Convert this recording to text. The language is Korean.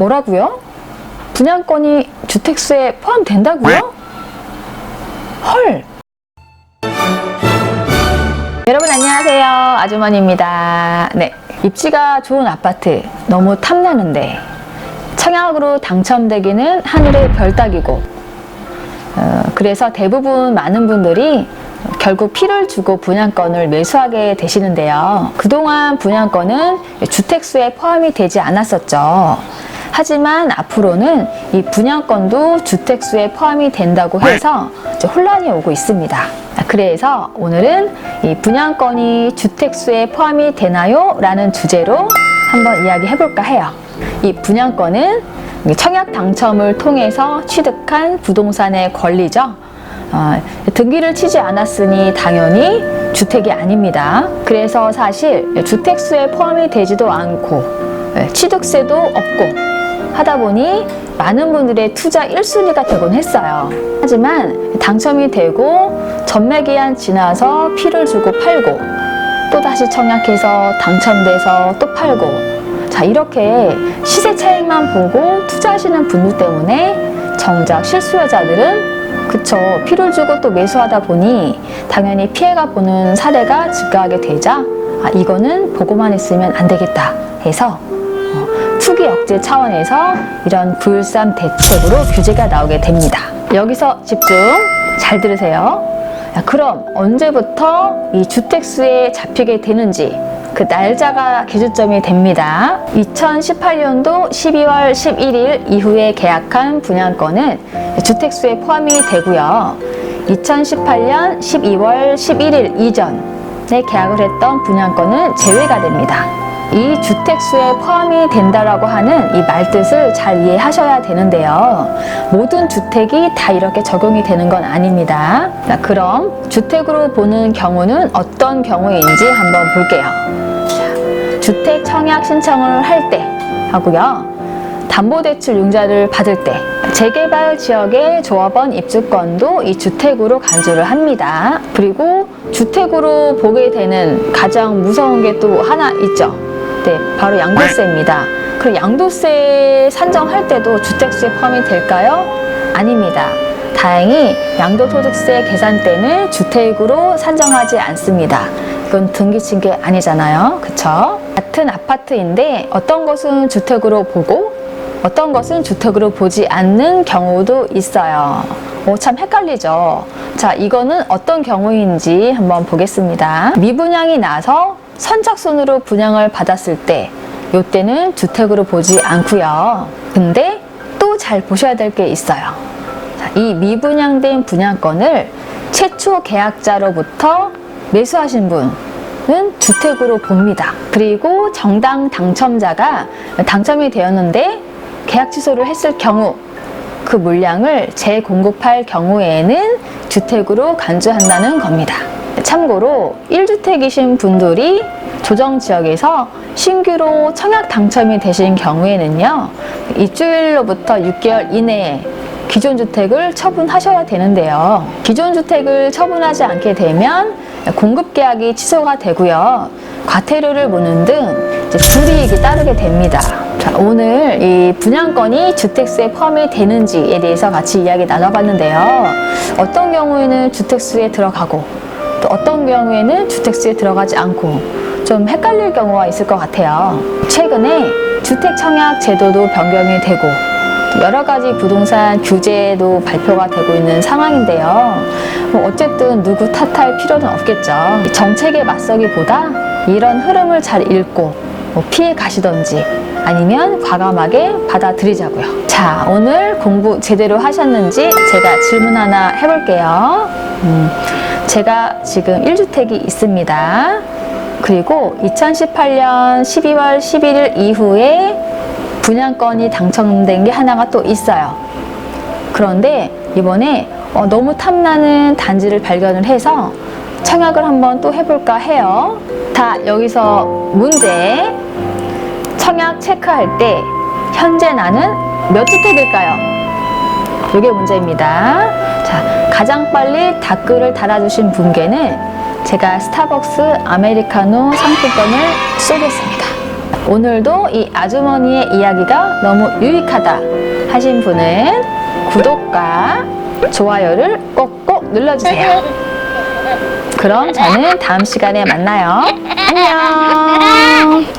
뭐라고요? 분양권이 주택수에 포함된다고요? 헐! 여러분 안녕하세요. 아주머니입니다. 네. 입지가 좋은 아파트 너무 탐나는데 청약으로 당첨되기는 하늘의 별 따기고 어, 그래서 대부분 많은 분들이 결국 피를 주고 분양권을 매수하게 되시는데요. 그동안 분양권은 주택수에 포함이 되지 않았었죠. 하지만 앞으로는 이 분양권도 주택수에 포함이 된다고 해서 이제 혼란이 오고 있습니다. 그래서 오늘은 이 분양권이 주택수에 포함이 되나요? 라는 주제로 한번 이야기 해 볼까 해요. 이 분양권은 청약 당첨을 통해서 취득한 부동산의 권리죠. 어, 등기를 치지 않았으니 당연히 주택이 아닙니다. 그래서 사실 주택수에 포함이 되지도 않고 예, 취득세도 없고 하다 보니 많은 분들의 투자 1순위가 되곤 했어요. 하지만 당첨이 되고 전매 기한 지나서 피를 주고 팔고 또 다시 청약해서 당첨돼서 또 팔고 자 이렇게 시세 차익만 보고 투자하시는 분들 때문에 정작 실수요자들은 그쵸 피를 주고 또 매수하다 보니 당연히 피해가 보는 사례가 증가하게 되자 아 이거는 보고만 있으면 안 되겠다 해서 어, 투기 억제 차원에서 이런 불상 대책으로 규제가 나오게 됩니다. 여기서 집중 잘 들으세요. 야, 그럼 언제부터 이 주택수에 잡히게 되는지 그 날짜가 기준점이 됩니다. 2018년도 12월 11일 이후에 계약한 분양권은 주택수에 포함이 되고요. 2018년 12월 11일 이전에 계약을 했던 분양권은 제외가 됩니다. 이 주택수에 포함이 된다라고 하는 이 말뜻을 잘 이해하셔야 되는데요. 모든 주택이 다 이렇게 적용이 되는 건 아닙니다. 자, 그럼 주택으로 보는 경우는 어떤 경우인지 한번 볼게요. 자, 주택 청약 신청을 할 때 하고요. 담보대출 융자를 받을 때 재개발 지역의 조합원 입주권도 이 주택으로 간주를 합니다. 그리고 주택으로 보게 되는 가장 무서운 게 또 하나 있죠. 네, 바로 양도세입니다. 그리고 양도세 산정할 때도 주택수에 포함이 될까요? 아닙니다. 다행히 양도소득세 계산 때는 주택으로 산정하지 않습니다. 이건 등기 친게 아니잖아요. 그쵸? 같은 아파트인데 어떤 것은 주택으로 보고 어떤 것은 주택으로 보지 않는 경우도 있어요. 오, 참 헷갈리죠? 자, 이거는 어떤 경우인지 한번 보겠습니다. 미분양이 나서 선착순으로 분양을 받았을 때, 요때는 주택으로 보지 않고요. 근데 또 잘 보셔야 될 게 있어요. 자, 이 미분양된 분양권을 최초 계약자로부터 매수하신 분 은 주택으로 봅니다. 그리고 정당 당첨자가 당첨이 되었는데 계약 취소를 했을 경우 그 물량을 재공급할 경우에는 주택으로 간주한다는 겁니다. 참고로 1주택이신 분들이 조정 지역에서 신규로 청약 당첨이 되신 경우에는요, 입주일로부터 6개월 이내에 기존 주택을 처분하셔야 되는데요. 기존 주택을 처분하지 않게 되면 공급 계약이 취소가 되고요. 과태료를 무는 등 불이익이 따르게 됩니다. 자, 오늘 이 분양권이 주택수에 포함이 되는지에 대해서 같이 이야기 나눠봤는데요. 어떤 경우에는 주택수에 들어가고 또 어떤 경우에는 주택수에 들어가지 않고 좀 헷갈릴 경우가 있을 것 같아요. 최근에 주택 청약 제도도 변경이 되고 여러 가지 부동산 규제도 발표가 되고 있는 상황인데요. 뭐 어쨌든 누구 탓할 필요는 없겠죠. 정책에 맞서기보다 이런 흐름을 잘 읽고 뭐 피해 가시던지 아니면 과감하게 받아들이자고요. 자, 오늘 공부 제대로 하셨는지 제가 질문 하나 해볼게요. 음, 제가 지금 1주택이 있습니다. 그리고 2018년 12월 11일 이후에 분양권이 당첨된 게 하나가 또 있어요. 그런데 이번에 어, 너무 탐나는 단지를 발견을 해서 청약을 한번 또 해볼까 해요. 다 여기서 문제. 청약 체크할 때 현재 나는 몇 주택일까요? 이게 문제입니다. 자, 가장 빨리 댓글을 달아주신 분께는 제가 스타벅스 아메리카노 상품권을 쏘겠습니다. 오늘도 이 아주머니의 이야기가 너무 유익하다 하신 분은 구독과 좋아요를 꼭꼭 눌러주세요. 그럼 저는 다음 시간에 만나요. 안녕.